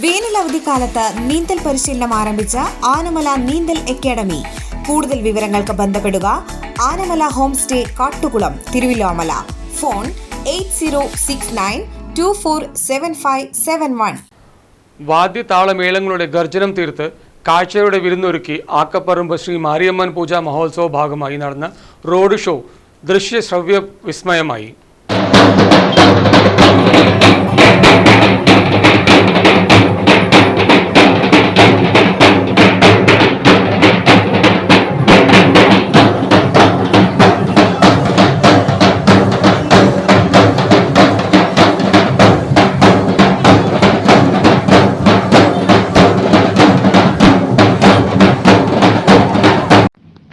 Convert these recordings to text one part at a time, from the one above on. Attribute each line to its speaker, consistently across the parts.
Speaker 1: വേനൽ അവധിക്കാലത്ത് നീന്തൽ പരിശീലനം ആരംഭിച്ച ആനമല നീന്തൽ അക്കാദമി. കൂടുതൽ വിവരങ്ങൾക്ക് ബന്ധപ്പെടുക Anamala home stay Kattukulam Thiruvilwamala. Phone eight zero six nine two four seven five seven one.
Speaker 2: വാദ്യതാളമേളങ്ങളുടെ ഗർജനം തീർത്ത് കാഴ്ചയുടെ വിരുന്നൊരുക്കി ആക്കപ്പറമ്പ് ശ്രീ മാരിയമ്മൻ പൂജ മഹോത്സവ ഭാഗമായി നടന്ന റോഡ് ഷോ ദൃശ്യ ശ്രവ്യ വിസ്മയമായി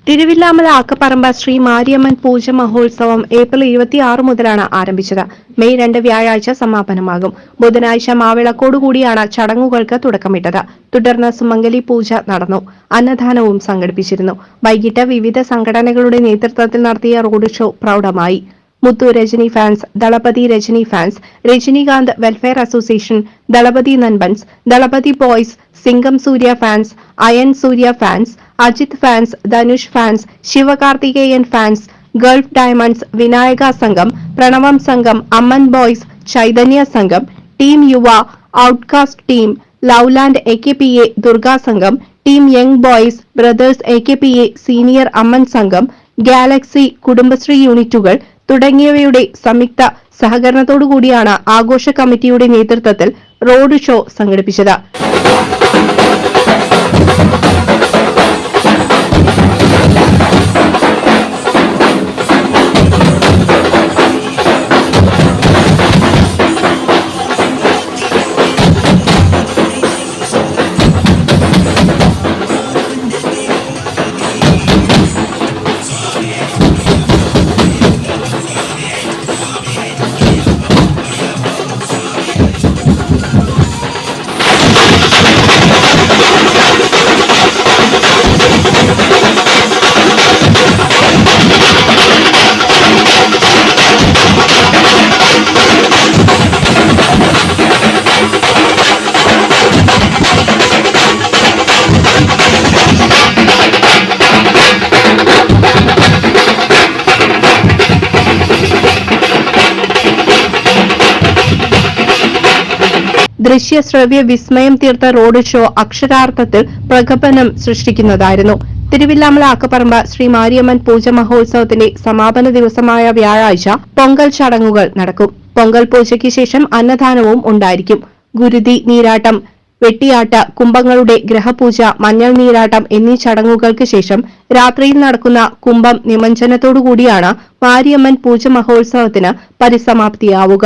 Speaker 3: തിരുവില്ലാമല ആക്കപ്പറമ്പ് ശ്രീ മാരിയമ്മൻ പൂജ മഹോത്സവം ഏപ്രിൽ ഇരുപത്തിയാറ് മുതലാണ് ആരംഭിച്ചത്. മെയ് രണ്ട് വ്യാഴാഴ്ച സമാപനമാകും. ബുധനാഴ്ച മാവിളക്കോടുകൂടിയാണ് ചടങ്ങുകൾക്ക് തുടക്കമിട്ടത്. തുടർന്ന് സുമംഗലി പൂജ നടന്നു. അന്നദാനവും സംഘടിപ്പിച്ചിരുന്നു. വൈകിട്ട് വിവിധ സംഘടനകളുടെ നേതൃത്വത്തിൽ നടത്തിയ road show പ്രൗഢമായി. Muthu Rajini fans Thalapathy Rajini fans Rajinikanth welfare association Thalapathy നൻബൻസ് Thalapathy boys Singam Suriya fans Ayan Suriya fans Ajith fans Dhanush fans Sivakarthikeyan fans Gulf diamonds Vinayaka സംഘം പ്രണവം സംഘം അമ്മൻ ബോയ്സ് ചൈതന്യ സംഘം team Yuva outcast team Loveland A K P A Durga സംഘം team young boys brothers A K P A senior Amman സംഘം galaxy Kudumbashree യൂണിറ്റുകൾ തുടങ്ങിയവയുടെ സംയുക്ത സഹകരണത്തോടുകൂടിയാണ് ആഘോഷ കമ്മിറ്റിയുടെ നേതൃത്വത്തിൽ റോഡ് ഷോ സംഘടിപ്പിച്ചത്. ദൃശ്യശ്രവ്യ വിസ്മയം തീർത്ത റോഡ് ഷോ അക്ഷരാർത്ഥത്തിൽ പ്രകമ്പനം സൃഷ്ടിക്കുന്നതായിരുന്നു. തിരുവില്ലാമല അക്കപ്പറമ്പ ശ്രീ മാരിയമ്മൻ പൂജ മഹോത്സവത്തിന്റെ സമാപന ദിവസമായ വ്യാഴാഴ്ച പൊങ്കൽ ചടങ്ങുകൾ നടക്കും. പൊങ്കൽ പൂജയ്ക്ക് ശേഷം അന്നദാനവും ഉണ്ടായിരിക്കും. ഗുരുതി നീരാട്ടം വെട്ടിയാട്ട കുംഭങ്ങളുടെ ഗ്രഹപൂജ മഞ്ഞൾ നീരാട്ടം എന്നീ ചടങ്ങുകൾക്ക് ശേഷം രാത്രിയിൽ നടക്കുന്ന കുംഭം നിമഞ്ജനത്തോടുകൂടിയാണ് മാരിയമ്മൻ പൂജ മഹോത്സവത്തിന് പരിസമാപ്തിയാവുക.